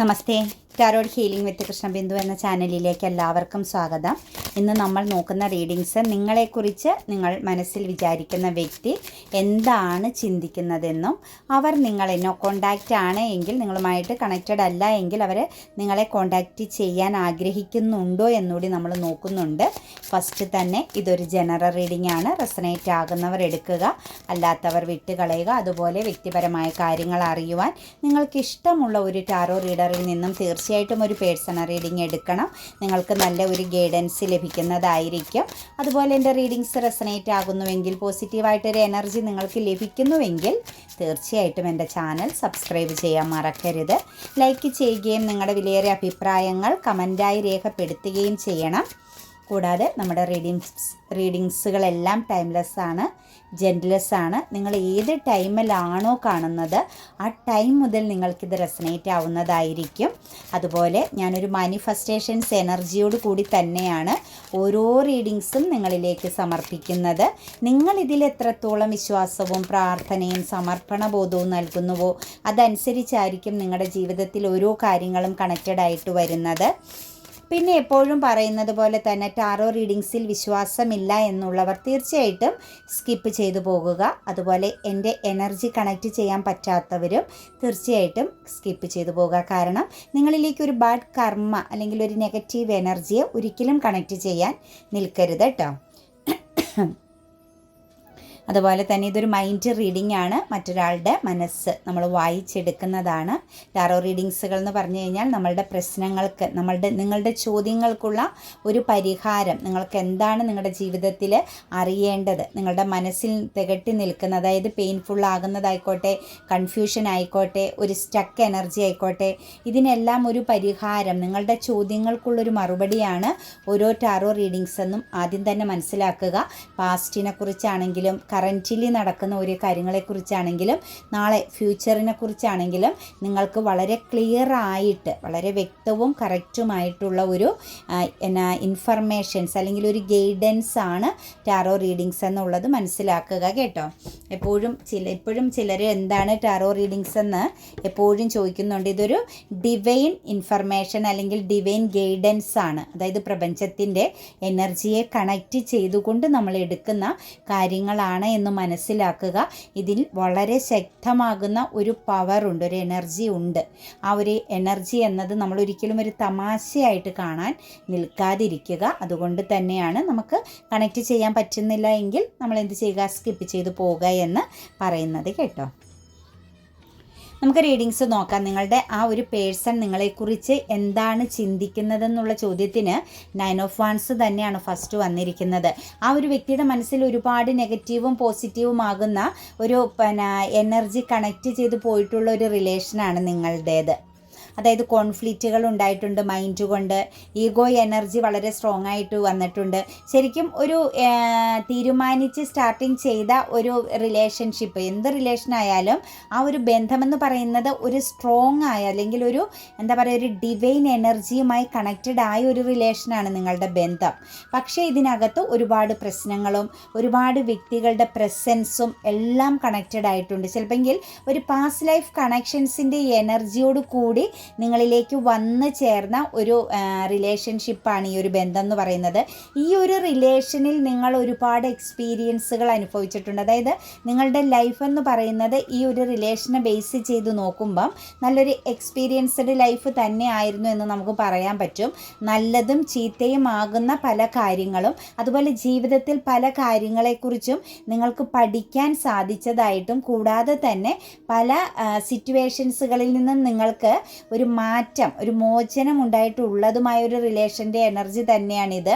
నమస్తే tarot healing വിത്ത് കൃഷ്ണബിന്ദു എന്ന ചാനലിലേക്ക് എല്ലാവർക്കും സ്വാഗതം. ഇന്ന് നമ്മൾ നോക്കുന്ന റീഡിങ്സ് നിങ്ങളെക്കുറിച്ച് നിങ്ങൾ മനസ്സിൽ വിചാരിക്കുന്ന വ്യക്തി എന്താണ് ചിന്തിക്കുന്നതെന്നും അവർ നിങ്ങളെന്നോ കോണ്ടാക്റ്റ് ആണ് എങ്കിൽ നിങ്ങളുമായിട്ട് കണക്റ്റഡ് അല്ല എങ്കിൽ അവർ നിങ്ങളെ കോണ്ടാക്റ്റ് ചെയ്യാൻ ആഗ്രഹിക്കുന്നുണ്ടോ എന്നുകൂടി നമ്മൾ നോക്കുന്നുണ്ട്. ഫസ്റ്റ് തന്നെ ഇതൊരു ജനറൽ റീഡിംഗ് ആണ്. റെസനേറ്റ് ആകുന്നവർ എടുക്കുക അല്ലാത്തവർ വിട്ടുകളയുക അതുപോലെ വ്യക്തിപരമായ കാര്യങ്ങൾ അറിയുവാൻ. നിങ്ങൾക്ക് ഇഷ്ടമുള്ള ഒരു ടാറോ റീഡറിൽ നിന്നും തീർച്ചയായിട്ടും ഒരു പേഴ്സണൽ റീഡിംഗ് എടുക്കണം. നിങ്ങൾക്ക് നല്ല ഒരു ഗൈഡൻസ് ലഭിക്കുന്നതായിരിക്കും. അതുപോലെ എന്റെ റീഡിങ്സ് റെസനേറ്റ് ആകുന്നുവെങ്കിൽ പോസിറ്റീവായിട്ടൊരു എനർജി നിങ്ങൾക്ക് ലഭിക്കുന്നുവെങ്കിൽ തീർച്ചയായിട്ടും എന്റെ ചാനൽ സബ്സ്ക്രൈബ് ചെയ്യാൻ മറക്കരുത്. ലൈക്ക് ചെയ്യുകയും നിങ്ങളുടെ വിലയേറിയ അഭിപ്രായങ്ങൾ കമന്റായി രേഖപ്പെടുത്തുകയും ചെയ്യണം. കൂടാതെ നമ്മുടെ റീഡിങ്സ് റീഡിങ്സുകളെല്ലാം ടൈംലെസ് ആണ് ജെന്റ്ലെസ് ആണ്. നിങ്ങൾ ഏത് ടൈമിലാണോ കാണുന്നത് ആ ടൈം മുതൽ നിങ്ങൾക്കിത് റെസനേറ്റ് ആവുന്നതായിരിക്കും. അതുപോലെ ഞാനൊരു മാനിഫെസ്റ്റേഷൻസ് എനർജിയോട് കൂടി തന്നെയാണ് ഓരോ റീഡിങ്സും നിങ്ങളിലേക്ക് സമർപ്പിക്കുന്നത്. നിങ്ങൾ ഇതിൽ എത്രത്തോളം വിശ്വാസവും പ്രാർത്ഥനയും സമർപ്പണ ബോധവും നൽകുന്നുവോ അതനുസരിച്ചായിരിക്കും നിങ്ങളുടെ ജീവിതത്തിൽ ഓരോ കാര്യങ്ങളും കണക്റ്റഡ് ആയിട്ട് വരുന്നത്. പിന്നെ എപ്പോഴും പറയുന്നത് പോലെ തന്നെ ടാറോ റീഡിങ്സിൽ വിശ്വാസമില്ല എന്നുള്ളവർ തീർച്ചയായിട്ടും സ്കിപ്പ് ചെയ്തു പോകുക. അതുപോലെ എന്റെ എനർജി കണക്റ്റ് ചെയ്യാൻ പറ്റാത്തവരും തീർച്ചയായിട്ടും സ്കിപ്പ് ചെയ്തു പോകുക. കാരണം നിങ്ങളിലേക്ക് ഒരു ബാഡ് കർമ്മ അല്ലെങ്കിൽ ഒരു നെഗറ്റീവ് എനർജിയെ ഒരിക്കലും കണക്റ്റ് ചെയ്യാൻ നിൽക്കരുത് കേട്ടോ അതുപോലെ തന്നെ ഇതൊരു മൈൻഡ് റീഡിംഗ് ആണ്. മറ്റൊരാളുടെ മനസ്സ് നമ്മൾ വായിച്ചെടുക്കുന്നതാണ്. ടാറോ റീഡിങ്സുകൾ എന്ന് പറഞ്ഞു കഴിഞ്ഞാൽ നമ്മളുടെ പ്രശ്നങ്ങൾക്ക് നമ്മളുടെ നിങ്ങളുടെ ചോദ്യങ്ങൾക്കുള്ള ഒരു പരിഹാരം. നിങ്ങൾക്ക് എന്താണ് നിങ്ങളുടെ ജീവിതത്തിൽ അറിയേണ്ടത്? നിങ്ങളുടെ മനസ്സിൽ തികട്ടി നിൽക്കുന്ന അതായത് പെയിൻഫുൾ ആകുന്നതായിക്കോട്ടെ കൺഫ്യൂഷൻ ആയിക്കോട്ടെ ഒരു സ്റ്റക്ക് എനർജി ആയിക്കോട്ടെ ഇതിനെല്ലാം ഒരു പരിഹാരം. നിങ്ങളുടെ ചോദ്യങ്ങൾക്കുള്ളൊരു മറുപടിയാണ് ഓരോ ടാറോ റീഡിങ്സ് എന്നും ആദ്യം തന്നെ മനസ്സിലാക്കുക. പാസ്റ്റിനെ കുറിച്ചാണെങ്കിലും കറന്റിലി നടക്കുന്ന ഒരു കാര്യങ്ങളെക്കുറിച്ചാണെങ്കിലും നാളെ ഫ്യൂച്ചറിനെ കുറിച്ചാണെങ്കിലും നിങ്ങൾക്ക് വളരെ ക്ലിയർ ആയിട്ട് വളരെ വ്യക്തവും കറക്റ്റുമായിട്ടുള്ള ഒരു എന്നാ ഇൻഫർമേഷൻസ് അല്ലെങ്കിൽ ഒരു ഗൈഡൻസ് ആണ് ടാറോ റീഡിങ്സ് എന്നുള്ളത് മനസ്സിലാക്കുക കേട്ടോ. എപ്പോഴും ചില എപ്പോഴും ചിലർ എന്താണ് ടാറോ റീഡിങ്സ് എന്ന് എപ്പോഴും ചോദിക്കുന്നുണ്ട്. ഇതൊരു ഡിവൈൻ ഇൻഫർമേഷൻ അല്ലെങ്കിൽ ഡിവൈൻ ഗൈഡൻസ് ആണ്. അതായത് പ്രപഞ്ചത്തിന്റെ എനർജിയെ കണക്റ്റ് ചെയ്തുകൊണ്ട് നമ്മൾ എടുക്കുന്ന കാര്യങ്ങളാണ് എന്ന് മനസ്സിലാക്കുക. ഇതിൽ വളരെ ശക്തമാകുന്ന ഒരു പവറുണ്ട് ഒരു എനർജി ഉണ്ട്. ആ ഒരു എനർജി എന്നത് നമ്മൾ ഒരിക്കലും ഒരു തമാശയായിട്ട് കാണാൻ നിൽക്കാതിരിക്കുക. അതുകൊണ്ട് തന്നെയാണ് നമുക്ക് കണക്റ്റ് ചെയ്യാൻ പറ്റുന്നില്ല എങ്കിൽ നമ്മൾ എന്ത് ചെയ്യുക? സ്കിപ്പ് ചെയ്ത് പോവുക എന്ന് പറയുന്നത് കേട്ടോ. നമുക്ക് റീഡിങ്സ് നോക്കാം. നിങ്ങളുടെ ആ ഒരു പേഴ്സൺ നിങ്ങളെക്കുറിച്ച് എന്താണ് ചിന്തിക്കുന്നതെന്നുള്ള ചോദ്യത്തിന് നയൻ ഓഫ് വൺസ് തന്നെയാണ് ഫസ്റ്റ് വന്നിരിക്കുന്നത്. ആ ഒരു വ്യക്തിയുടെ മനസ്സിൽ ഒരുപാട് നെഗറ്റീവും പോസിറ്റീവും ആകുന്ന ഒരു പിന്നെ എനർജി കണക്റ്റ് ചെയ്ത് പോയിട്ടുള്ള ഒരു റിലേഷനാണ് നിങ്ങളുടേത്. അതായത് കോൺഫ്ലിക്റ്റുകൾ ഉണ്ടായിട്ടുണ്ട് മൈൻഡ് കൊണ്ട്. ഈഗോ എനർജി വളരെ സ്ട്രോങ് ആയിട്ട് വന്നിട്ടുണ്ട്. ശരിക്കും ഒരു തീരുമാനിച്ച് സ്റ്റാർട്ടിങ് ചെയ്ത ഒരു റിലേഷൻഷിപ്പ് എന്ത് റിലേഷൻ ആയാലും ആ ഒരു ബന്ധമെന്ന് പറയുന്നത് ഒരു സ്ട്രോങ് ആയ അല്ലെങ്കിൽ ഒരു എന്താ പറയുക ഒരു ഡിവൈൻ എനർജിയുമായി കണക്റ്റഡ് ആയ ഒരു റിലേഷനാണ് നിങ്ങളുടെ ബന്ധം. പക്ഷേ ഇതിനകത്ത് ഒരുപാട് പ്രശ്നങ്ങളും ഒരുപാട് വ്യക്തികളുടെ പ്രസൻസും എല്ലാം കണക്റ്റഡ് ആയിട്ടുണ്ട്. ചിലപ്പോൾ ഒരു പാസ്റ്റ് ലൈഫ് കണക്ഷൻസിന്റെ എനർജിയോട് കൂടി നിങ്ങളിലേക്ക് വന്നു ചേർന്ന ഒരു റിലേഷൻഷിപ്പാണ് ഈ ഒരു ബന്ധം എന്ന് പറയുന്നത്. ഈ ഒരു റിലേഷനിൽ നിങ്ങൾ ഒരുപാട് എക്സ്പീരിയൻസുകൾ അനുഭവിച്ചിട്ടുണ്ട്. അതായത് നിങ്ങളുടെ ലൈഫ് എന്ന് പറയുന്നത് ഈ ഒരു റിലേഷനെ ബേസ് ചെയ്ത് നോക്കുമ്പം നല്ലൊരു എക്സ്പീരിയൻസ്ഡ് ലൈഫ് തന്നെ ആയിരുന്നു എന്ന് നമുക്ക് പറയാൻ പറ്റും. നല്ലതും ചീത്തയും ആകുന്ന പല കാര്യങ്ങളും അതുപോലെ ജീവിതത്തിൽ പല കാര്യങ്ങളെക്കുറിച്ചും നിങ്ങൾക്ക് പഠിക്കാൻ സാധിച്ചതായിട്ടും കൂടാതെ തന്നെ പല സിറ്റുവേഷൻസുകളിൽ നിന്നും നിങ്ങൾക്ക് ഒരു മാറ്റം ഒരു മോചനം ഉണ്ടായിട്ടുള്ളതുമായ ഒരു റിലേഷന്റെ എനർജി തന്നെയാണിത്.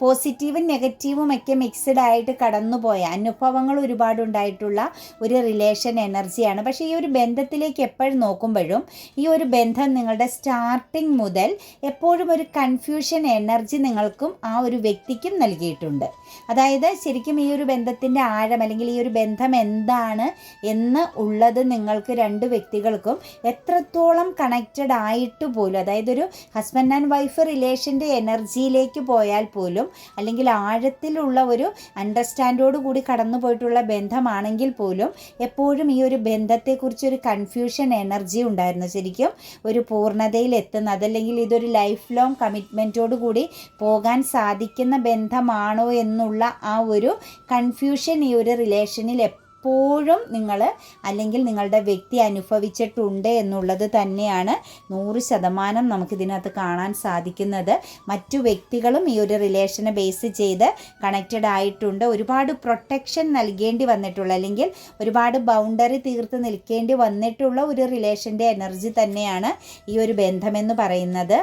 പോസിറ്റീവും നെഗറ്റീവും ഒക്കെ മിക്സ്ഡ് ആയിട്ട് കടന്നുപോയ അനുഭവങ്ങൾ ഒരുപാട് ഉണ്ടായിട്ടുള്ള ഒരു റിലേഷൻ എനർജിയാണ് പക്ഷേ ഈ ഒരു ബന്ധത്തിലേക്ക് എപ്പോഴും നോക്കുമ്പോഴും ഈ ഒരു ബന്ധം നിങ്ങളുടെ സ്റ്റാർട്ടിങ് മുതൽ എപ്പോഴും ഒരു കൺഫ്യൂഷൻ എനർജി നിങ്ങൾക്കും ആ ഒരു വ്യക്തിക്കും നൽകിയിട്ടുണ്ട്. അതായത് ശരിക്കും ഈ ഒരു ബന്ധത്തിന്റെ ആഴം അല്ലെങ്കിൽ ഈ ഒരു ബന്ധം എന്താണ് എന്ന് ഉള്ളത് നിങ്ങൾക്ക് രണ്ട് വ്യക്തികൾക്കും എത്രത്തോളം കണക്റ്റഡ് ആയിട്ട് പോലും അതായത് ഒരു ഹസ്ബൻഡ് ആൻഡ് വൈഫ് റിലേഷന്റെ എനർജിയിലേക്ക് പോയാൽ പോലും അല്ലെങ്കിൽ ആഴത്തിലുള്ള ഒരു അണ്ടർസ്റ്റാൻഡോട് കൂടി കടന്നു പോയിട്ടുള്ള ബന്ധമാണെങ്കിൽ പോലും എപ്പോഴും ഈ ഒരു ബന്ധത്തെക്കുറിച്ച് ഒരു കൺഫ്യൂഷൻ എനർജി ഉണ്ടായിരുന്നു. ശരിക്കും ഒരു പൂർണതയിൽ എത്തുന്ന അതല്ലെങ്കിൽ ഇതൊരു ലൈഫ് ലോങ് കമ്മിറ്റ്മെന്റോട് കൂടി പോകാൻ സാധിക്കുന്ന ബന്ധമാണോ എന്നുള്ള ആ ഒരു കൺഫ്യൂഷൻ ഈ ഒരു റിലേഷനിൽ എപ്പോഴും നിങ്ങൾ അല്ലെങ്കിൽ നിങ്ങളുടെ വ്യക്തി അനുഭവിച്ചിട്ടുണ്ട് എന്നുള്ളത് തന്നെയാണ് നൂറ് ശതമാനം നമുക്കിതിനകത്ത് കാണാൻ സാധിക്കുന്നത്. മറ്റു വ്യക്തികളും ഈ ഒരു റിലേഷനെ ബേസ് ചെയ്ത് കണക്റ്റഡ് ആയിട്ടുണ്ട്. ഒരുപാട് പ്രൊട്ടക്ഷൻ നൽകേണ്ടി വന്നിട്ടുള്ള അല്ലെങ്കിൽ ഒരുപാട് ബൗണ്ടറി തീർത്ത് നിൽക്കേണ്ടി വന്നിട്ടുള്ള ഒരു റിലേഷന്റെ എനർജി തന്നെയാണ് ഈ ഒരു ബന്ധമെന്ന് പറയുന്നത്.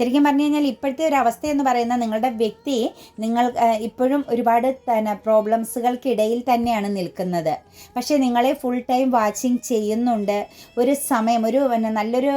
ശരിക്കും പറഞ്ഞു കഴിഞ്ഞാൽ ഇപ്പോഴത്തെ ഒരു അവസ്ഥ എന്ന് പറയുന്ന നിങ്ങളുടെ വ്യക്തി നിങ്ങൾ ഇപ്പോഴും ഒരുപാട് തന്നെ പ്രോബ്ലംസുകൾക്കിടയിൽ തന്നെയാണ് നിൽക്കുന്നത്. പക്ഷേ നിങ്ങളെ ഫുൾ ടൈം വാച്ചിങ് ചെയ്യുന്നുണ്ട്. ഒരു സമയം ഒരു നല്ലൊരു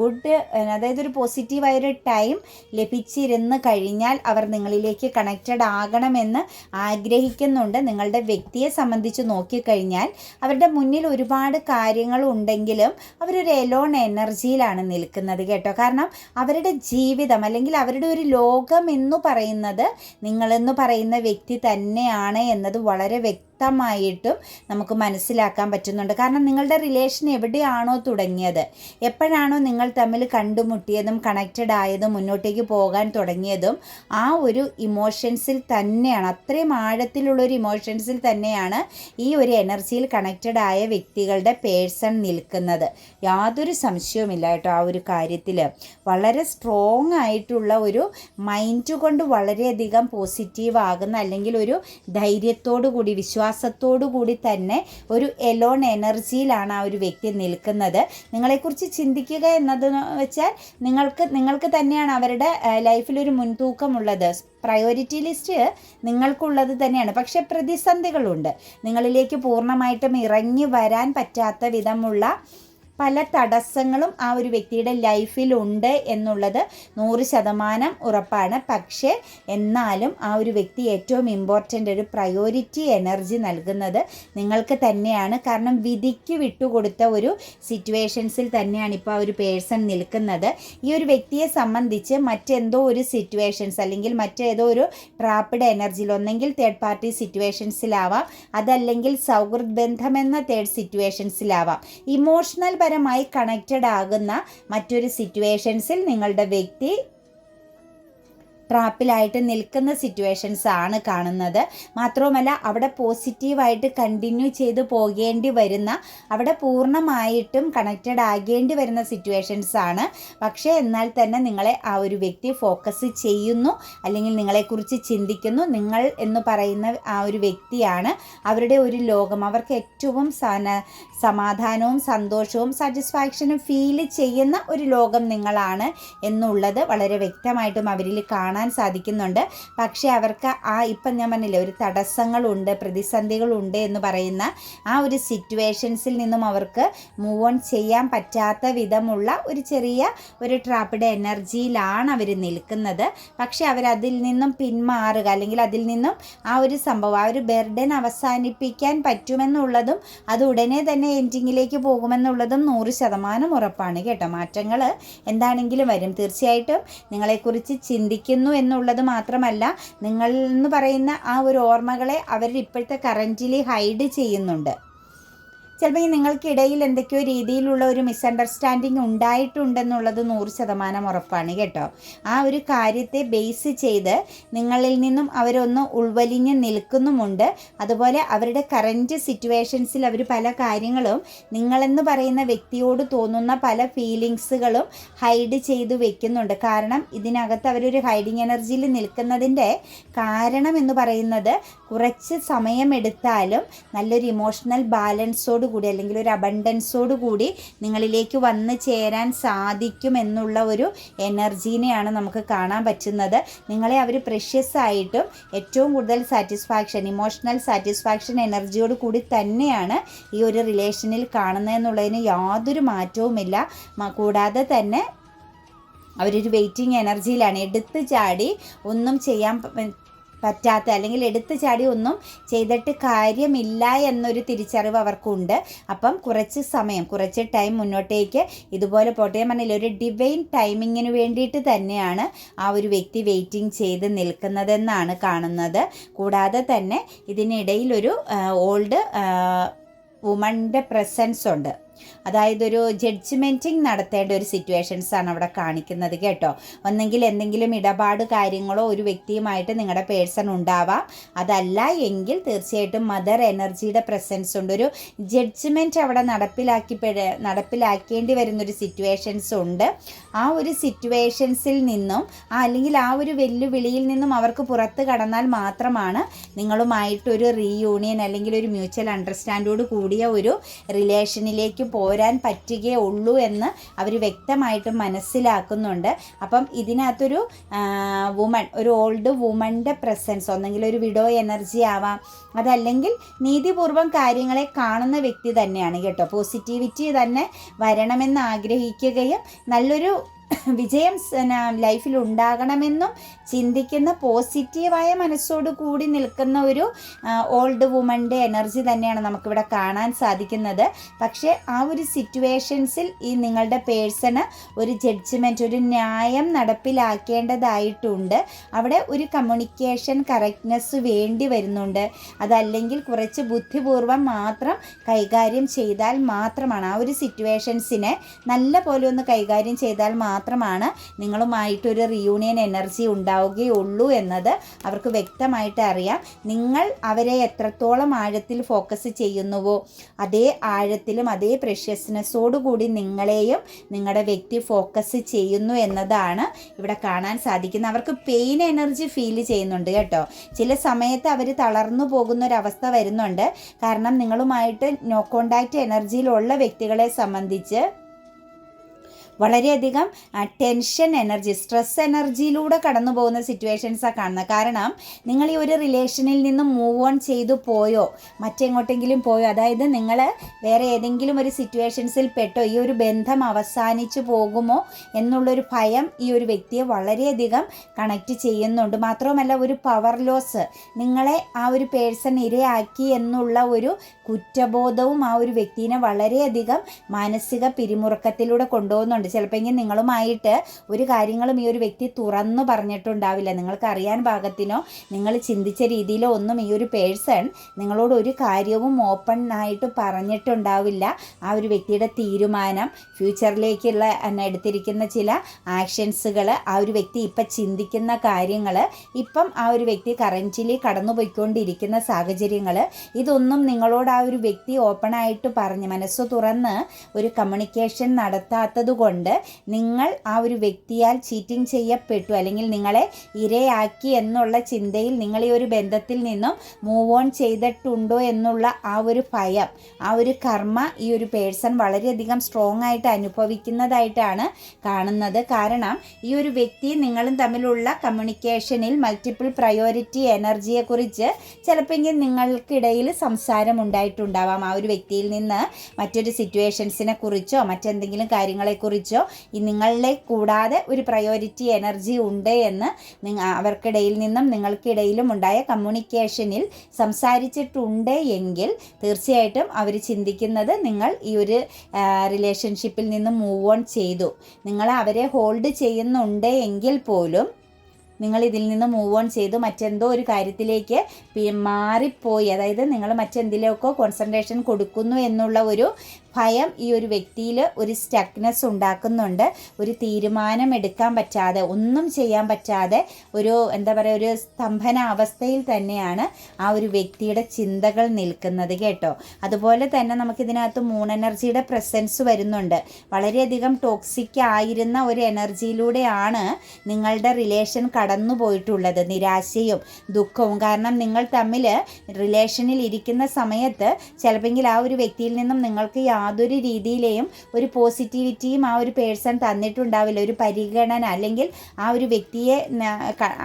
ഗുഡ് അതായത് ഒരു പോസിറ്റീവായൊരു ടൈം ലഭിച്ചിരുന്ന് കഴിഞ്ഞാൽ അവർ നിങ്ങളിലേക്ക് കണക്റ്റഡ് ആകണമെന്ന് ആഗ്രഹിക്കുന്നുണ്ട്. നിങ്ങളുടെ വ്യക്തിയെ സംബന്ധിച്ച് നോക്കിക്കഴിഞ്ഞാൽ അവരുടെ മുന്നിൽ ഒരുപാട് കാര്യങ്ങൾ ഉണ്ടെങ്കിലും അവരൊരു എലോൺ എനർജിയിലാണ് നിൽക്കുന്നത് കേട്ടോ. കാരണം അവരുടെ ജീവിതം അല്ലെങ്കിൽ അവരുടെ ഒരു ലോകം എന്ന് പറയുന്നത് നിങ്ങളെന്ന് പറയുന്ന വ്യക്തി തന്നെയാണ് എന്നത് വളരെ വ്യക്തി. വ്യക്തമായിട്ടും നമുക്ക് മനസ്സിലാക്കാൻ പറ്റുന്നുണ്ട്. കാരണം നിങ്ങളുടെ റിലേഷൻ എവിടെയാണോ തുടങ്ങിയത്? എപ്പോഴാണോ നിങ്ങൾ തമ്മിൽ കണ്ടുമുട്ടിയതും കണക്റ്റഡ് ആയതും മുന്നോട്ടേക്ക് പോകാൻ തുടങ്ങിയതും ആ ഒരു ഇമോഷൻസിൽ തന്നെയാണ്. അത്രയും ആഴത്തിലുള്ള ഒരു ഇമോഷൻസിൽ തന്നെയാണ് ഈ ഒരു എനർജിയിൽ കണക്റ്റഡ് ആയ വ്യക്തികളുടെ പേഴ്സൺ നിൽക്കുന്നത്. യാതൊരു സംശയവുമില്ല കേട്ടോ ആ ഒരു കാര്യത്തിൽ വളരെ സ്ട്രോങ് ആയിട്ടുള്ള ഒരു മൈൻഡ് കൊണ്ട് വളരെയധികം പോസിറ്റീവ് ആകുന്ന അല്ലെങ്കിൽ ഒരു ധൈര്യത്തോടു കൂടി വിശ്വാസം വിശ്വാസത്തോടു കൂടി തന്നെ ഒരു എലോൺ എനർജിയിലാണ് ആ ഒരു വ്യക്തി നിൽക്കുന്നത്. നിങ്ങളെക്കുറിച്ച് ചിന്തിക്കുക എന്നത് വെച്ചാൽ നിങ്ങൾക്ക് നിങ്ങൾക്ക് തന്നെയാണ് അവരുടെ ലൈഫിലൊരു മുൻതൂക്കമുള്ളത്. പ്രയോറിറ്റി ലിസ്റ്റ് നിങ്ങൾക്കുള്ളത് തന്നെയാണ്. പക്ഷെ പ്രതിസന്ധികളുണ്ട്. നിങ്ങളിലേക്ക് പൂർണമായിട്ടും ഇറങ്ങി വരാൻ പറ്റാത്ത വിധമുള്ള പല തടസ്സങ്ങളും ആ ഒരു വ്യക്തിയുടെ ലൈഫിലുണ്ട് എന്നുള്ളത് നൂറ് ശതമാനം ഉറപ്പാണ്. പക്ഷേ എന്നാലും ആ ഒരു വ്യക്തി ഏറ്റവും ഇമ്പോർട്ടന്റ് ഒരു പ്രയോറിറ്റി എനർജി നൽകുന്നത് നിങ്ങൾക്ക് തന്നെയാണ്. കാരണം വിധിക്ക് വിട്ടുകൊടുത്ത ഒരു സിറ്റുവേഷൻസിൽ തന്നെയാണ് ഇപ്പോൾ ആ ഒരു പേഴ്സൺ നിൽക്കുന്നത്. ഈ ഒരു വ്യക്തിയെ സംബന്ധിച്ച് മറ്റെന്തോ ഒരു സിറ്റുവേഷൻസ് അല്ലെങ്കിൽ മറ്റേതോ ഒരു ട്രാപ്പിഡ് എനർജിയിൽ ഒന്നെങ്കിൽ തേർഡ് പാർട്ടി സിറ്റുവേഷൻസിലാവാം അതല്ലെങ്കിൽ സൗഹൃദ ബന്ധമെന്ന തേർഡ് സിറ്റുവേഷൻസിലാവാം ഇമോഷണൽ പരമായി കണക്റ്റഡ് ആകുന്ന മറ്റൊരു സിറ്റുവേഷൻസിൽ നിങ്ങളുടെ വ്യക്തി ട്രാപ്പിലായിട്ട് നിൽക്കുന്ന സിറ്റുവേഷൻസ് ആണ് കാണുന്നത്. മാത്രവുമല്ല അവിടെ പോസിറ്റീവായിട്ട് കണ്ടിന്യൂ ചെയ്ത് പോകേണ്ടി വരുന്ന അവിടെ പൂർണമായിട്ടും കണക്റ്റഡ് ആകേണ്ടി വരുന്ന സിറ്റുവേഷൻസ് ആണ്. പക്ഷേ എന്നാൽ തന്നെ നിങ്ങളെ ആ ഒരു വ്യക്തി ഫോക്കസ് ചെയ്യുന്നു അല്ലെങ്കിൽ നിങ്ങളെക്കുറിച്ച് ചിന്തിക്കുന്നു. നിങ്ങൾ എന്ന് പറയുന്ന ആ ഒരു വ്യക്തിയാണ് അവരുടെ ഒരു ലോകം. അവർക്ക് ഏറ്റവും സമാധാനവും സന്തോഷവും സാറ്റിസ്ഫാക്ഷനും ഫീൽ ചെയ്യുന്ന ഒരു ലോകം നിങ്ങളാണ് എന്നുള്ളത് വളരെ വ്യക്തമായിട്ടും അവരിൽ കാണാൻ സാധിക്കുന്നുണ്ട്. പക്ഷേ അവർക്ക് ആ ഇപ്പം ഞാൻ പറഞ്ഞില്ലേ ഒരു തടസ്സങ്ങളുണ്ട് പ്രതിസന്ധികളുണ്ട് എന്ന് പറയുന്ന ആ ഒരു സിറ്റുവേഷൻസിൽ നിന്നും അവർക്ക് മൂവ് ഓൺ ചെയ്യാൻ പറ്റാത്ത വിധമുള്ള ഒരു ചെറിയ ഒരു ട്രാപ്പിഡ് എനർജിയിലാണ് അവർ നിൽക്കുന്നത്. പക്ഷേ അവരതിൽ നിന്നും പിന്മാറുക അല്ലെങ്കിൽ അതിൽ നിന്നും ആ ഒരു സംഭവം ആ ഒരു ബെർഡൻ അവസാനിപ്പിക്കാൻ പറ്റുമെന്നുള്ളതും അത് ഉടനെ തന്നെ എൻഡിങ്ങിലേക്ക് പോകുമെന്നുള്ളതും നൂറ് ശതമാനം ഉറപ്പാണ് കേട്ടോ. മാറ്റങ്ങൾ എന്താണെങ്കിലും വരും. തീർച്ചയായിട്ടും നിങ്ങളെക്കുറിച്ച് ചിന്തിക്കുന്നു എന്നുള്ളത് മാത്രമല്ല നിങ്ങൾ എന്ന് പറയുന്ന ആ ഒരു ഓർമ്മകളെ അവർ ഇപ്പോഴത്തെ ഹൈഡ് ചെയ്യുന്നുണ്ട്. ചിലപ്പോൾ നിങ്ങൾക്കിടയിൽ എന്തൊക്കെയോ രീതിയിലുള്ള ഒരു മിസ്അണ്ടർസ്റ്റാൻഡിങ് ഉണ്ടായിട്ടുണ്ടെന്നുള്ളത് നൂറ് ശതമാനം ഉറപ്പാണ് കേട്ടോ. ആ ഒരു കാര്യത്തെ ബേസ് ചെയ്ത് നിങ്ങളിൽ നിന്നും അവരൊന്ന് ഉൾവലിഞ്ഞ് നിൽക്കുന്നുമുണ്ട്. അതുപോലെ അവരുടെ കറന്റ് സിറ്റുവേഷൻസിൽ അവർ പല കാര്യങ്ങളും നിങ്ങളെന്ന് പറയുന്ന വ്യക്തിയോട് തോന്നുന്ന പല ഫീലിങ്സുകളും ഹൈഡ് ചെയ്ത് വെക്കുന്നുണ്ട്. കാരണം ഇതിനകത്ത് അവരൊരു ഹൈഡിങ് എനർജിയിൽ നിൽക്കുന്നതിന്റെ കാരണം എന്ന് പറയുന്നത് കുറച്ച് സമയമെടുത്താലും നല്ലൊരു ഇമോഷണൽ ബാലൻസോട് കൂടി അല്ലെങ്കിൽ ഒരു അബണ്ടൻസോട് കൂടി നിങ്ങളിലേക്ക് വന്ന് ചേരാൻ സാധിക്കും എന്നുള്ള ഒരു എനർജീനെയാണ് നമുക്ക് കാണാൻ പറ്റുന്നത്. നിങ്ങളെ അവർ പ്രഷ്യസ് ആയിട്ടും ഏറ്റവും കൂടുതൽ സാറ്റിസ്ഫാക്ഷൻ ഇമോഷണൽ സാറ്റിസ്ഫാക്ഷൻ എനർജിയോട് കൂടി തന്നെയാണ് ഈ ഒരു റിലേഷനിൽ കാണുന്നതെന്നുള്ളതിന് യാതൊരു മാറ്റവുമില്ല. കൂടാതെ തന്നെ അവരൊരു വെയിറ്റിംഗ് എനർജിയിലാണ് എടുത്ത് ചാടി ഒന്നും ചെയ്യാൻ പറ്റാത്ത അല്ലെങ്കിൽ എടുത്തു ചാടി ഒന്നും ചെയ്തിട്ട് കാര്യമില്ല എന്നൊരു തിരിച്ചറിവ് അവർക്കുണ്ട്. അപ്പം കുറച്ച് സമയം കുറച്ച് ടൈം മുന്നോട്ടേക്ക് ഇതുപോലെ പോട്ടെ പറഞ്ഞാൽ ഒരു ഡിവൈൻ ടൈമിങ്ങിന് വേണ്ടിയിട്ട് തന്നെയാണ് ആ ഒരു വ്യക്തി വെയിറ്റിംഗ് ചെയ്ത് നിൽക്കുന്നതെന്നാണ് കാണുന്നത്. കൂടാതെ തന്നെ ഇതിനിടയിൽ ഒരു ഓൾഡ് വുമണിന്റെ പ്രസൻസ് ഉണ്ട്. അതായത് ഒരു ജഡ്ജ്മെന്റിങ് നടത്തേണ്ട ഒരു സിറ്റുവേഷൻസാണ് അവിടെ കാണിക്കുന്നത് കേട്ടോ. ഒന്നെങ്കിൽ എന്തെങ്കിലും ഇടപാട് കാര്യങ്ങളോ ഒരു വ്യക്തിയുമായിട്ട് നിങ്ങളുടെ പേഴ്സൺ ഉണ്ടാവാം. അതല്ല എങ്കിൽ തീർച്ചയായിട്ടും മദർ എനർജിയുടെ പ്രസൻസ് ഉണ്ട്. ഒരു ജഡ്ജ്മെന്റ് അവിടെ നടപ്പിലാക്കി നടപ്പിലാക്കേണ്ടി വരുന്നൊരു സിറ്റുവേഷൻസ് ഉണ്ട്. ആ ഒരു സിറ്റുവേഷൻസിൽ നിന്നും അല്ലെങ്കിൽ ആ ഒരു വെല്ലുവിളിയിൽ നിന്നും അവർക്ക് പുറത്ത് കടന്നാൽ മാത്രമാണ് നിങ്ങളുമായിട്ടൊരു റീയൂണിയൻ അല്ലെങ്കിൽ ഒരു മ്യൂച്വൽ അണ്ടർസ്റ്റാൻഡോട് കൂടിയ ഒരു റിലേഷനിലേക്ക് പോരാൻ പറ്റുകയുള്ളൂ എന്ന് അവർ വ്യക്തമായിട്ട് മനസ്സിലാക്കുന്നുണ്ട്. അപ്പം ഇതിനകത്തൊരു വുമൺ ഒരു ഓൾഡ് വുമന്റെ പ്രസൻസ് ഒന്നെങ്കിൽ ഒരു വിഡോ എനർജി ആവാം. അതല്ലെങ്കിൽ നീതിപൂർവം കാര്യങ്ങളെ കാണുന്ന വ്യക്തി തന്നെയാണ് കേട്ടോ. പോസിറ്റിവിറ്റി തന്നെ വരണമെന്ന് ആഗ്രഹിക്കുകയും നല്ലൊരു വിജയം ലൈഫിൽ ഉണ്ടാകണമെന്നും ചിന്തിക്കുന്ന പോസിറ്റീവായ മനസ്സോട് കൂടി നിൽക്കുന്ന ഒരു ഓൾഡ് വുമന്റെ എനർജി തന്നെയാണ് നമുക്കിവിടെ കാണാൻ സാധിക്കുന്നത്. പക്ഷേ ആ ഒരു സിറ്റുവേഷൻസിൽ ഈ നിങ്ങളുടെ പേഴ്സണ് ഒരു ജഡ്ജ്മെന്റ് ഒരു ന്യായം നടപ്പിലാക്കേണ്ടതായിട്ടുണ്ട്. അവിടെ ഒരു കമ്മ്യൂണിക്കേഷൻ കറക്റ്റ്നെസ് വേണ്ടി വരുന്നുണ്ട്. അതല്ലെങ്കിൽ കുറച്ച് ബുദ്ധിപൂർവം മാത്രം കൈകാര്യം ചെയ്താൽ മാത്രമാണ് ആ ഒരു സിറ്റുവേഷൻസിനെ നല്ല പോലെ ഒന്ന് കൈകാര്യം ചെയ്താൽ മാത്രമാണ് നിങ്ങളുമായിട്ടൊരു റിയൂണിയൻ എനർജി ഉണ്ടാവുകയുള്ളൂ എന്നത് അവർക്ക് വ്യക്തമായിട്ട് അറിയാം. നിങ്ങൾ അവരെ എത്രത്തോളം ആഴത്തിൽ ഫോക്കസ് ചെയ്യുന്നുവോ അതേ ആഴത്തിലും അതേ പ്രഷ്യസ്നെസ്സോടുകൂടി നിങ്ങളെയും നിങ്ങളുടെ വ്യക്തി ഫോക്കസ് ചെയ്യുന്നു എന്നതാണ് ഇവിടെ കാണാൻ സാധിക്കുന്നത്. അവർക്ക് പെയിൻ എനർജി ഫീൽ ചെയ്യുന്നുണ്ട് കേട്ടോ. ചില സമയത്ത് അവർ തളർന്നു പോകുന്ന ഒരു അവസ്ഥ വരുന്നുണ്ട്. കാരണം നിങ്ങളുമായിട്ട് നോ കോണ്ടാക്റ്റ് എനർജിയിലുള്ള വ്യക്തികളെ സംബന്ധിച്ച് വളരെയധികം ടെൻഷൻ എനർജി സ്ട്രെസ് എനർജിയിലൂടെ കടന്നു പോകുന്ന സിറ്റുവേഷൻസാണ് കാണുന്നത്. കാരണം നിങ്ങൾ ഈ ഒരു റിലേഷനിൽ നിന്നും മൂവ് ഓൺ ചെയ്തു പോയോ മറ്റെങ്ങോട്ടെങ്കിലും പോയോ അതായത് നിങ്ങൾ വേറെ ഏതെങ്കിലും ഒരു സിറ്റുവേഷൻസിൽ പെട്ടോ ഈ ഒരു ബന്ധം അവസാനിച്ചു പോകുമോ എന്നുള്ളൊരു ഭയം ഈ ഒരു വ്യക്തിയെ വളരെയധികം കണക്റ്റ് ചെയ്യുന്നുണ്ട്. മാത്രവുമല്ല ഒരു പവർ ലോസ് നിങ്ങളെ ആ ഒരു പേഴ്സൺ ഇരയാക്കി എന്നുള്ള ഒരു കുറ്റബോധവും ആ ഒരു വ്യക്തിനെ വളരെയധികം മാനസിക പിരിമുറുക്കത്തിലൂടെ കൊണ്ടുപോകുന്നുണ്ട്. ചിലപ്പോൾ നിങ്ങളുമായിട്ട് ഒരു കാര്യങ്ങളും ഈ ഒരു വ്യക്തി തുറന്നു പറഞ്ഞിട്ടുണ്ടാവില്ല. നിങ്ങൾക്ക് അറിയാൻ ഭാഗത്തിനോ നിങ്ങൾ ചിന്തിച്ച രീതിയിലോ ഒന്നും ഈ ഒരു പേഴ്സൺ നിങ്ങളോട് ഒരു കാര്യവും ഓപ്പൺ ആയിട്ട് പറഞ്ഞിട്ടുണ്ടാവില്ല. ആ ഒരു വ്യക്തിയുടെ തീരുമാനം ഫ്യൂച്ചറിലേക്കുള്ള എടുത്തിരിക്കുന്ന ചില ആക്ഷൻസുകൾ ആ ഒരു വ്യക്തി ഇപ്പം ചിന്തിക്കുന്ന കാര്യങ്ങൾ ഇപ്പം ആ ഒരു വ്യക്തി കറന്റിലി കടന്നുപോയിക്കൊണ്ടിരിക്കുന്ന സാഹചര്യങ്ങൾ ഇതൊന്നും നിങ്ങളോട് ആ ഒരു വ്യക്തി ഓപ്പണായിട്ട് പറഞ്ഞ് മനസ്സ് തുറന്ന് ഒരു കമ്മ്യൂണിക്കേഷൻ നടത്താത്തത് കൊണ്ട് നിങ്ങൾ ആ ഒരു വ്യക്തിയാൽ ചീറ്റിംഗ് ചെയ്യപ്പെട്ടു അല്ലെങ്കിൽ നിങ്ങളെ ഇരയാക്കി എന്നുള്ള ചിന്തയിൽ നിങ്ങൾ ഈ ഒരു ബന്ധത്തിൽ നിന്നും മൂവ് ഓൺ ചെയ്തിട്ടുണ്ടോ എന്നുള്ള ആ ഒരു ഭയം ആ ഒരു കർമ്മ ഈ ഒരു പേഴ്സൺ വളരെയധികം സ്ട്രോങ് ആയിട്ട് അനുഭവിക്കുന്നതായിട്ടാണ് കാണുന്നത്. കാരണം ഈ ഒരു വ്യക്തി നിങ്ങളും തമ്മിലുള്ള കമ്മ്യൂണിക്കേഷനിൽ മൾട്ടിപ്പിൾ പ്രയോറിറ്റി എനർജിയെക്കുറിച്ച് ചിലപ്പോൾ നിങ്ങൾക്കിടയിൽ സംസാരം ഉണ്ടായിട്ടുണ്ടാവാം. ആ ഒരു വ്യക്തിയിൽ നിന്ന് മറ്റൊരു സിറ്റുവേഷൻസിനെ കുറിച്ചോ മറ്റെന്തെങ്കിലും കാര്യങ്ങളെക്കുറിച്ചോ ഈ നിങ്ങളെ കൂടാതെ ഒരു പ്രയോറിറ്റി എനർജി ഉണ്ട് എന്ന് അവർക്കിടയിൽ നിന്നും നിങ്ങൾക്കിടയിലും ഉണ്ടായ കമ്മ്യൂണിക്കേഷനിൽ സംസാരിച്ചിട്ടുണ്ട് എങ്കിൽ തീർച്ചയായിട്ടും അവർ ചിന്തിക്കുന്നത് നിങ്ങൾ ഈ ഒരു റിലേഷൻഷിപ്പിൽ നിന്ന് മൂവ് ഓൺ ചെയ്തു. നിങ്ങൾ അവരെ ഹോൾഡ് ചെയ്യുന്നുണ്ട് എങ്കിൽ പോലും നിങ്ങൾ ഇതിൽ നിന്ന് മൂവ് ഓൺ ചെയ്ത് മറ്റെന്തോ ഒരു കാര്യത്തിലേക്ക് മാറിപ്പോയി. അതായത് നിങ്ങൾ മറ്റെന്തിലൊക്കെ കോൺസെൻട്രേഷൻ കൊടുക്കുന്നു എന്നുള്ള ഒരു ഭയം ഈ ഒരു വ്യക്തിയിൽ ഒരു സ്റ്റക്നെസ് ഉണ്ടാക്കുന്നുണ്ട്. ഒരു തീരുമാനം എടുക്കാൻ പറ്റാതെ ഒന്നും ചെയ്യാൻ പറ്റാതെ ഒരു എന്താ പറയുക ഒരു സ്തംഭന അവസ്ഥയിൽ തന്നെയാണ് ആ ഒരു വ്യക്തിയുടെ ചിന്തകൾ നിൽക്കുന്നത് കേട്ടോ. അതുപോലെ തന്നെ നമുക്കിതിനകത്ത് മൂൺ എനർജിയുടെ പ്രസൻസ് വരുന്നുണ്ട്. വളരെയധികം ടോക്സിക് ആയിരുന്ന ഒരു എനർജിയിലൂടെയാണ് നിങ്ങളുടെ റിലേഷൻ കടന്നു പോയിട്ടുള്ളത് നിരാശയും ദുഃഖവും. കാരണം നിങ്ങൾ തമ്മിൽ റിലേഷനിൽ ഇരിക്കുന്ന സമയത്ത് ചിലപ്പോൾ ആ ഒരു വ്യക്തിയിൽ നിന്നും നിങ്ങൾക്ക് യാതൊരു രീതിയിലെയും ഒരു പോസിറ്റിവിറ്റിയും ആ ഒരു പേഴ്സൺ തന്നിട്ടുണ്ടാവില്ല. ഒരു പരിഗണന അല്ലെങ്കിൽ ആ ഒരു വ്യക്തിയെ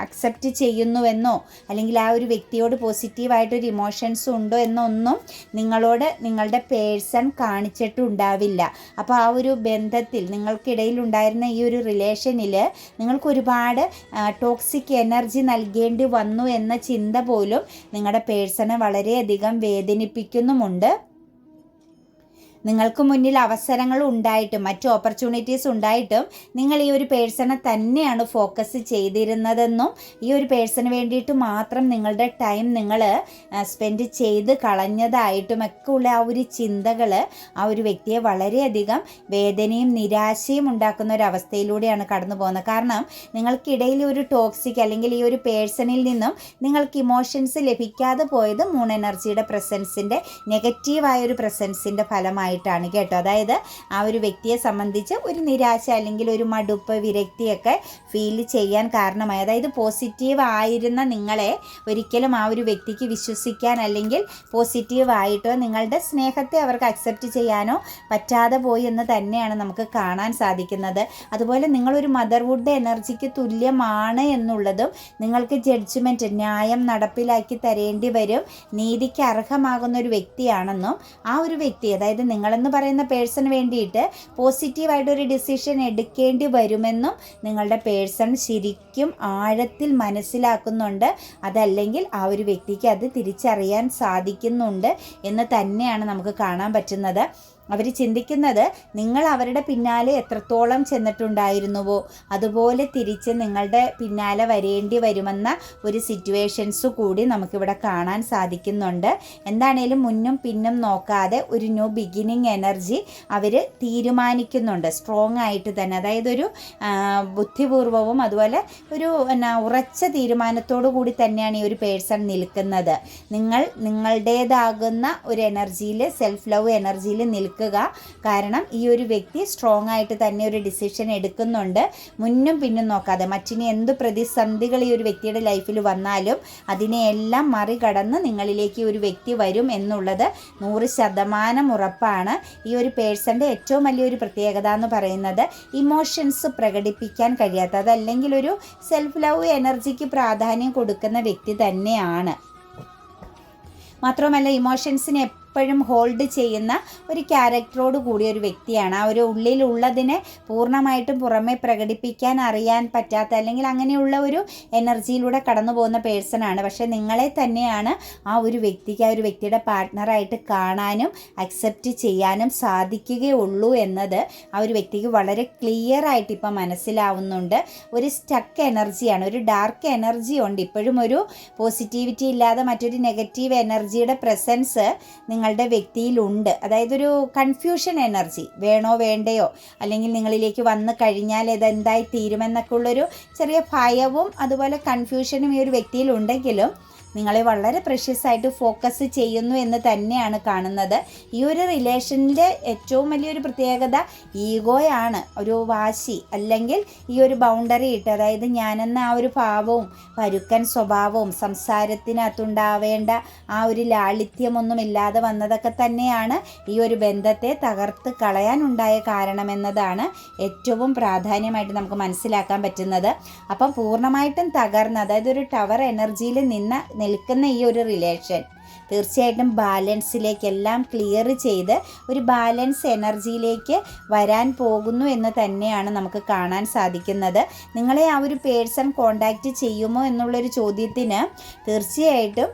അക്സെപ്റ്റ് ചെയ്യുന്നുവെന്നോ അല്ലെങ്കിൽ ആ ഒരു വ്യക്തിയോട് പോസിറ്റീവായിട്ടൊരു ഇമോഷൻസ് ഉണ്ടോ എന്നൊന്നും നിങ്ങളോട് നിങ്ങളുടെ പേഴ്സൺ കാണിച്ചിട്ടുണ്ടാവില്ല. അപ്പോൾ ആ ഒരു ബന്ധത്തിൽ നിങ്ങൾക്കിടയിൽ ഉണ്ടായിരുന്ന ഈ ഒരു റിലേഷനിൽ നിങ്ങൾക്ക് ഒരുപാട് എനർജി നൽകേണ്ടി വന്നു എന്ന ചിന്ത പോലും നിങ്ങളുടെ പേഴ്സണെ വളരെയധികം വേദനിപ്പിക്കുന്നുമുണ്ട്. നിങ്ങൾക്ക് മുന്നിൽ അവസരങ്ങൾ ഉണ്ടായിട്ടും മറ്റു ഓപ്പർച്യൂണിറ്റീസ് ഉണ്ടായിട്ടും നിങ്ങൾ ഈ ഒരു പേഴ്സണെ തന്നെയാണ് ഫോക്കസ് ചെയ്തിരുന്നതെന്നും ഈ ഒരു പേഴ്സണ് വേണ്ടിയിട്ട് മാത്രം നിങ്ങളുടെ ടൈം നിങ്ങൾ സ്പെൻഡ് ചെയ്ത് കളഞ്ഞതായിട്ടും ഒക്കെ ഉള്ള ആ ഒരു ചിന്തകൾ ആ ഒരു വ്യക്തിയെ വളരെയധികം വേദനയും നിരാശയും ഉണ്ടാക്കുന്ന ഒരു അവസ്ഥയിലൂടെയാണ് കടന്നു പോകുന്നത്. കാരണം നിങ്ങൾക്കിടയിൽ ഒരു ടോക്സിക് അല്ലെങ്കിൽ ഈ ഒരു പേഴ്സണിൽ നിന്നും നിങ്ങൾക്ക് ഇമോഷൻസ് ലഭിക്കാതെ പോയത് മൂൺ എനർജിയുടെ പ്രസൻസിന്റെ നെഗറ്റീവായ ഒരു പ്രസൻസിന്റെ ഫലമായിട്ട് ആയിട്ടാണ് കേട്ടോ. അതായത് ആ ഒരു വ്യക്തിയെ സംബന്ധിച്ച് ഒരു നിരാശ അല്ലെങ്കിൽ ഒരു മടുപ്പ് വിരക്തിയൊക്കെ ഫീൽ ചെയ്യാൻ കാരണമായി. അതായത് പോസിറ്റീവ് ആയിരുന്ന നിങ്ങളെ ഒരിക്കലും ആ ഒരു വ്യക്തിക്ക് വിശ്വസിക്കാൻ അല്ലെങ്കിൽ പോസിറ്റീവ് ആയിട്ടോ നിങ്ങളുടെ സ്നേഹത്തെ അവർക്ക് അക്സെപ്റ്റ് ചെയ്യാനോ പറ്റാതെ പോയി എന്ന് തന്നെയാണ് നമുക്ക് കാണാൻ സാധിക്കുന്നത്. അതുപോലെ നിങ്ങളൊരു മദർവുഡ് എനർജിക്ക് തുല്യമാണ് എന്നുള്ളതും നിങ്ങൾക്ക് ജഡ്ജ്മെന്റ് ന്യായം നടപ്പിലാക്കി തരേണ്ടി വരും നീതിക്ക് അർഹമാകുന്ന ഒരു വ്യക്തിയാണെന്നും ആ ഒരു വ്യക്തി അതായത് നിങ്ങളെന്ന് പറയുന്ന പേഴ്സൺ വേണ്ടിയിട്ട് പോസിറ്റീവായിട്ടൊരു ഡിസിഷൻ എടുക്കേണ്ടി വരുമെന്നും നിങ്ങളുടെ പേഴ്സൺ ശരിക്കും ആഴത്തിൽ മനസ്സിലാക്കുന്നുണ്ട്. അതല്ലെങ്കിൽ ആ ഒരു വ്യക്തിക്ക് അത് തിരിച്ചറിയാൻ സാധിക്കുന്നുണ്ട് എന്ന് തന്നെയാണ് നമുക്ക് കാണാൻ പറ്റുന്നത്. അവർ ചിന്തിക്കുന്നത് നിങ്ങൾ അവരുടെ പിന്നാലെ എത്രത്തോളം ചെന്നിട്ടുണ്ടായിരുന്നുവോ അതുപോലെ തിരിച്ച് നിങ്ങളുടെ പിന്നാലെ വരേണ്ടി വരുമെന്ന ഒരു സിറ്റുവേഷൻസ് കൂടി നമുക്കിവിടെ കാണാൻ സാധിക്കുന്നുണ്ട്. എന്താണേലും മുന്നും പിന്നും നോക്കാതെ ഒരു ന്യൂ ബിഗിനിങ് എനർജി അവർ തീരുമാനിക്കുന്നുണ്ട്. സ്ട്രോങ് ആയിട്ട് തന്നെ അതായത് ഒരു ബുദ്ധിപൂർവവും അതുപോലെ ഒരു എന്നാ ഉറച്ച തീരുമാനത്തോടു കൂടി തന്നെയാണ് ഈ ഒരു പേഴ്സൺ നിൽക്കുന്നത്. നിങ്ങൾ നിങ്ങളുടേതാകുന്ന ഒരു എനർജിയിൽ സെൽഫ് ലവ് എനർജിയിൽ നിൽക്കുക. കാരണം ഈ ഒരു വ്യക്തി സ്ട്രോങ് ആയിട്ട് തന്നെ ഒരു ഡിസിഷൻ എടുക്കുന്നുണ്ട്. മുന്നും പിന്നും നോക്കാതെ മറ്റിനി എന്ത് പ്രതിസന്ധികൾ ഈ ഒരു വ്യക്തിയുടെ ലൈഫിൽ വന്നാലും അതിനെയെല്ലാം മറികടന്ന് നിങ്ങളിലേക്ക് ഒരു വ്യക്തി വരും എന്നുള്ളത് നൂറ് ശതമാനം ഉറപ്പാണ്. ഈ ഒരു പേഴ്സന്റെ ഏറ്റവും വലിയൊരു പ്രത്യേകത എന്ന് പറയുന്നത് ഇമോഷൻസ് പ്രകടിപ്പിക്കാൻ കഴിയാത്ത അതല്ലെങ്കിൽ ഒരു സെൽഫ് ലവ് എനർജിക്ക് പ്രാധാന്യം കൊടുക്കുന്ന വ്യക്തി തന്നെയാണ്. മാത്രമല്ല ഇമോഷൻസിനെ എപ്പോഴും ഹോൾഡ് ചെയ്യുന്ന ഒരു ക്യാരക്ടറോട് കൂടിയ ഒരു വ്യക്തിയാണ്. ആ ഒരു ഉള്ളിലുള്ളതിനെ പൂർണമായിട്ടും പുറമെ പ്രകടിപ്പിക്കാൻ അറിയാൻ പറ്റാത്ത അല്ലെങ്കിൽ അങ്ങനെയുള്ള ഒരു എനർജിയിലൂടെ കടന്നു പോകുന്ന പേഴ്സണാണ് പക്ഷേ നിങ്ങളെ തന്നെയാണ് ആ ഒരു വ്യക്തിക്ക് ആ ഒരു വ്യക്തിയുടെ പാർട്ട്ണറായിട്ട് കാണാനും അക്സെപ്റ്റ് ചെയ്യാനും സാധിക്കുകയുള്ളൂ എന്നത് ആ ഒരു വ്യക്തിക്ക് വളരെ ക്ലിയർ ആയിട്ട് ഇപ്പം മനസ്സിലാവുന്നുണ്ട്. ഒരു സ്റ്റക്ക് എനർജിയാണ് ഒരു ഡാർക്ക് എനർജി ഉണ്ട്. ഇപ്പോഴും ഒരു പോസിറ്റിവിറ്റി ഇല്ലാതെ മറ്റൊരു നെഗറ്റീവ് എനർജിയുടെ പ്രസൻസ് നിങ്ങൾ നിങ്ങളുടെ വ്യക്തിയിലുണ്ട്. അതായത് ഒരു കൺഫ്യൂഷൻ എനർജി വേണോ വേണ്ടയോ? അല്ലെങ്കിൽ നിങ്ങളിലേക്ക് വന്നു കഴിഞ്ഞാൽ ഇത് എന്തായി തീരുമെന്നൊക്കെ ഉള്ളൊരു ചെറിയ ഭയവും അതുപോലെ കൺഫ്യൂഷനും ഈ ഒരു വ്യക്തിയിലുണ്ടെങ്കിലും നിങ്ങളെ വളരെ പ്രഷ്യസ് ആയിട്ട് ഫോക്കസ് ചെയ്യുന്നു എന്ന് തന്നെയാണ് കാണുന്നത്. ഈ ഒരു റിലേഷനിലെ ഏറ്റവും വലിയൊരു പ്രത്യേകത ഈഗോയാണ് ഒരു വാശി അല്ലെങ്കിൽ ഈ ഒരു ബൗണ്ടറി ഇട്ട് അതായത് ഞാനെന്ന ആ ഒരു ഭാവവും പരുക്കൻ സ്വഭാവവും സംസാരത്തിനകത്തുണ്ടാവേണ്ട ആ ഒരു ലാളിത്യമൊന്നും ഇല്ലാതെ വന്നതൊക്കെ തന്നെയാണ് ഈ ഒരു ബന്ധത്തെ തകർത്ത് കളയാനുണ്ടായ കാരണമെന്നതാണ് ഏറ്റവും പ്രാധാന്യമായിട്ട് നമുക്ക് മനസ്സിലാക്കാൻ പറ്റുന്നത്. അപ്പം പൂർണമായിട്ടും തകർന്ന് അതായത് ഒരു ടവർ എനർജിയിൽ നിന്ന് നിൽക്കുന്ന ഈ ഒരു റിലേഷൻ തീർച്ചയായിട്ടും ബാലൻസിലേക്കെല്ലാം ക്ലിയർ ചെയ്ത് ഒരു ബാലൻസ് എനർജിയിലേക്ക് വരാൻ പോകുന്നു എന്ന് തന്നെയാണ് നമുക്ക് കാണാൻ സാധിക്കുന്നത്. നിങ്ങളെ ആ ഒരു പേഴ്സൺ കോണ്ടാക്റ്റ് ചെയ്യുമോ എന്നുള്ളൊരു ചോദ്യത്തിന് തീർച്ചയായിട്ടും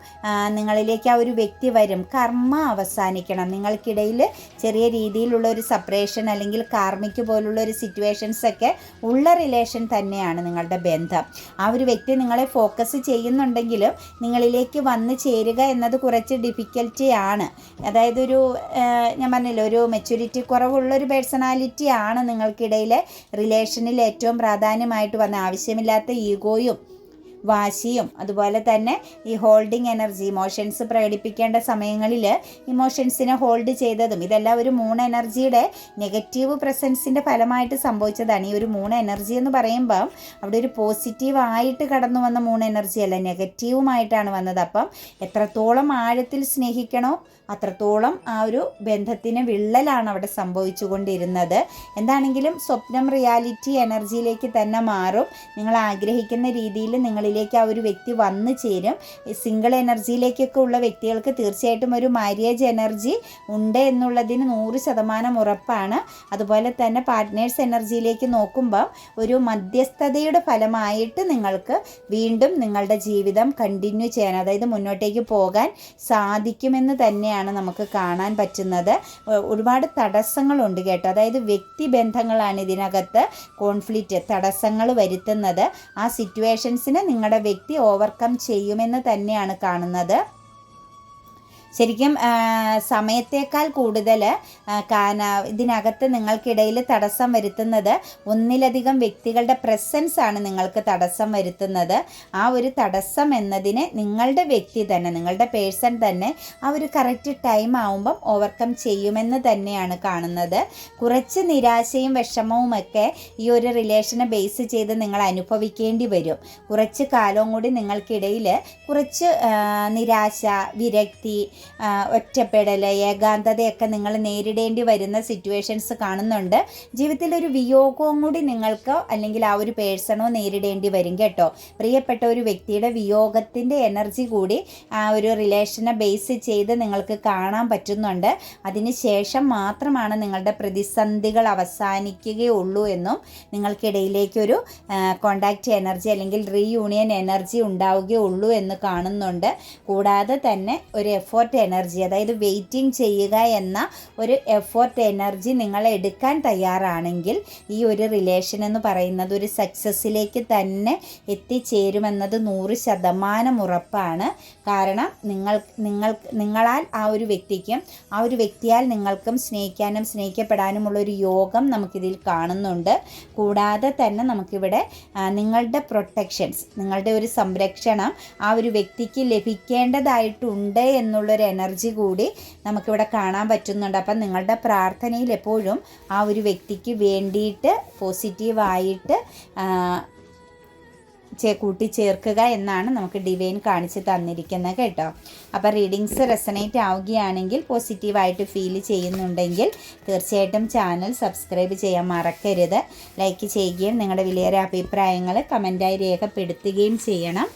നിങ്ങളിലേക്ക് ആ ഒരു വ്യക്തി വരും. കർമ്മ അവസാനിക്കണം. നിങ്ങൾക്കിടയിൽ ചെറിയ രീതിയിലുള്ള ഒരു സപ്പറേഷൻ അല്ലെങ്കിൽ കാർമിക് പോലുള്ള ഒരു സിറ്റുവേഷൻസ് ഒക്കെ ഉള്ള റിലേഷൻ തന്നെയാണ് നിങ്ങളുടെ ബന്ധം. ആ ഒരു വ്യക്തി നിങ്ങളെ ഫോക്കസ് ചെയ്യുന്നുണ്ടെങ്കിലും നിങ്ങളിലേക്ക് വന്ന് ചേരുക എന്നത് കുറച്ച് കുറച്ച് ഡിഫിക്കൽറ്റി ആണ്. അതായത് ഒരു ഞാൻ പറഞ്ഞില്ലേ ഒരു മെച്യൂരിറ്റി കുറവുള്ള ഒരു പേഴ്സണാലിറ്റി ആണ് നിങ്ങൾക്കിടയിലെ റിലേഷനിൽ ഏറ്റവും പ്രാധാന്യമായിട്ട് വന്ന ആവശ്യമില്ലാത്ത ഈഗോയും വാശിയും അതുപോലെ തന്നെ ഈ ഹോൾഡിംഗ് എനർജി ഇമോഷൻസ് പ്രകടിപ്പിക്കേണ്ട സമയങ്ങളിൽ ഇമോഷൻസിനെ ഹോൾഡ് ചെയ്തതും ഇതെല്ലാം ഒരു മൂൺ എനർജിയുടെ നെഗറ്റീവ് പ്രസൻസിന്റെ ഫലമായിട്ട് സംഭവിച്ചതാണ്. ഈ ഒരു മൂൺ എനർജി എന്ന് പറയുമ്പം അവിടെ ഒരു പോസിറ്റീവ് ആയിട്ട് കടന്നു വന്ന മൂൺ എനർജി അല്ല നെഗറ്റീവുമായിട്ടാണ് വന്നത്. അപ്പം എത്രത്തോളം ആഴത്തിൽ സ്നേഹിക്കണോ അത്രത്തോളം ആ ഒരു ബന്ധത്തിന് വിള്ളലാണ് അവിടെ സംഭവിച്ചുകൊണ്ടിരുന്നത്. എന്താണെങ്കിലും സ്വപ്നം റിയാലിറ്റി എനർജിയിലേക്ക് തന്നെ മാറും. നിങ്ങൾ ആഗ്രഹിക്കുന്ന രീതിയിൽ നിങ്ങളിലേക്ക് ആ ഒരു വ്യക്തി വന്നു ചേരും. സിംഗിൾ എനർജിയിലേക്കൊക്കെ ഉള്ള വ്യക്തികൾക്ക് തീർച്ചയായിട്ടും ഒരു മാര്യേജ് എനർജി ഉണ്ട് എന്നുള്ളതിന് നൂറ് ശതമാനം ഉറപ്പാണ്. അതുപോലെ തന്നെ പാർട്ട്നേഴ്സ് എനർജിയിലേക്ക് നോക്കുമ്പോൾ ഒരു മധ്യസ്ഥതയുടെ ഫലമായിട്ട് നിങ്ങൾക്ക് വീണ്ടും നിങ്ങളുടെ ജീവിതം കണ്ടിന്യൂ ചെയ്യാൻ അതായത് മുന്നോട്ടേക്ക് പോകാൻ സാധിക്കുമെന്ന് തന്നെയാണ് നമുക്ക് കാണാൻ പറ്റുന്നത്. ഒരുപാട് തടസ്സങ്ങളുണ്ട് കേട്ടോ. അതായത് വ്യക്തി ബന്ധങ്ങളാണ് ഇതിനകത്ത് കോൺഫ്ലിക്റ്റ് തടസ്സങ്ങൾ വരുത്തുന്നത്. ആ സിറ്റുവേഷൻസിനെ നിങ്ങളുടെ വ്യക്തി ഓവർകം ചെയ്യുമെന്ന് തന്നെയാണ് കാണുന്നത്. ശരിക്കും സമയത്തേക്കാൾ കൂടുതൽ ഇതിനകത്ത് നിങ്ങൾക്കിടയിൽ തടസ്സം വരുത്തുന്നത് ഒന്നിലധികം വ്യക്തികളുടെ പ്രസൻസ് ആണ് നിങ്ങൾക്ക് തടസ്സം വരുത്തുന്നത്. ആ ഒരു തടസ്സം എന്നതിനെ നിങ്ങളുടെ വ്യക്തി തന്നെ നിങ്ങളുടെ പേഴ്സൺ തന്നെ ആ ഒരു കറക്റ്റ് ടൈം ആവുമ്പം ഓവർകം ചെയ്യുമെന്ന് തന്നെയാണ് കാണുന്നത്. കുറച്ച് നിരാശയും വിഷമവുമൊക്കെ ഈ ഒരു റിലേഷനെ ബേസ് ചെയ്ത് നിങ്ങൾ അനുഭവിക്കേണ്ടി വരും. കുറച്ച് കാലവും കൂടി നിങ്ങൾക്കിടയിൽ കുറച്ച് നിരാശ വിരക്തി ഒറ്റപ്പെടൽ ഏകാന്തതയൊക്കെ നിങ്ങൾ നേരിടേണ്ടി വരുന്ന സിറ്റുവേഷൻസ് കാണുന്നുണ്ട്. ജീവിതത്തിൽ ഒരു വിയോഗവും കൂടി നിങ്ങൾക്കോ അല്ലെങ്കിൽ ആ ഒരു പേഴ്സണോ നേരിടേണ്ടി വരും കേട്ടോ. പ്രിയപ്പെട്ട ഒരു വ്യക്തിയുടെ വിയോഗത്തിന്റെ എനർജി കൂടി ആ ഒരു റിലേഷനെ ബേസ് ചെയ്ത് നിങ്ങൾക്ക് കാണാൻ പറ്റുന്നുണ്ട്. അതിന് ശേഷം മാത്രമാണ് നിങ്ങളുടെ പ്രതിസന്ധികൾ അവസാനിക്കുകയുള്ളൂ എന്നും നിങ്ങൾക്കിടയിലേക്കൊരു കോണ്ടാക്റ്റ് എനർജി അല്ലെങ്കിൽ റീയൂണിയൻ എനർജി ഉണ്ടാവുകയുള്ളൂ എന്ന് കാണുന്നുണ്ട്. കൂടാതെ തന്നെ ഒരു എഫോർട്ട് എനർജി അതായത് വെയിറ്റിംഗ് ചെയ്യുക എന്ന ഒരു എഫോർട്ട് എനർജി നിങ്ങൾ എടുക്കാൻ തയ്യാറാണെങ്കിൽ ഈ ഒരു റിലേഷൻ എന്ന് പറയുന്നത് ഒരു സക്സസ്സിലേക്ക് തന്നെ എത്തിച്ചേരുമെന്നത് നൂറ് ശതമാനം ഉറപ്പാണ്. കാരണം നിങ്ങൾ നിങ്ങൾ നിങ്ങളാൽ ആ ഒരു വ്യക്തിക്കും ആ ഒരു വ്യക്തിയാൽ നിങ്ങൾക്കും സ്നേഹിക്കാനും സ്നേഹിക്കപ്പെടാനുമുള്ള ഒരു യോഗം നമുക്കിതിൽ കാണുന്നുണ്ട്. കൂടാതെ തന്നെ നമുക്കിവിടെ നിങ്ങളുടെ പ്രൊട്ടക്ഷൻസ് നിങ്ങളുടെ ഒരു സംരക്ഷണം ആ ഒരു വ്യക്തിക്ക് ലഭിക്കേണ്ടതായിട്ടുണ്ട് എന്നുള്ളൊരു എനർജി കൂടി നമുക്കിവിടെ കാണാൻ പറ്റുന്നുണ്ട്. അപ്പം നിങ്ങളുടെ പ്രാർത്ഥനയിൽ എപ്പോഴും ആ ഒരു വ്യക്തിക്ക് വേണ്ടിയിട്ട് പോസിറ്റീവായിട്ട് കൂട്ടിച്ചേർക്കുക എന്നാണ് നമുക്ക് ഡിവൈൻ കാണിച്ച് തന്നിരിക്കുന്നത് കേട്ടോ. അപ്പോൾ റീഡിങ്സ് റെസനേറ്റ് ആവുകയാണെങ്കിൽ പോസിറ്റീവായിട്ട് ഫീൽ ചെയ്യുന്നുണ്ടെങ്കിൽ തീർച്ചയായിട്ടും ചാനൽ സബ്സ്ക്രൈബ് ചെയ്യാൻ മറക്കരുത്. ലൈക്ക് ചെയ്യുകയും നിങ്ങളുടെ വിലയേറെ അഭിപ്രായങ്ങൾ കമന്റായി രേഖപ്പെടുത്തുകയും ചെയ്യണം.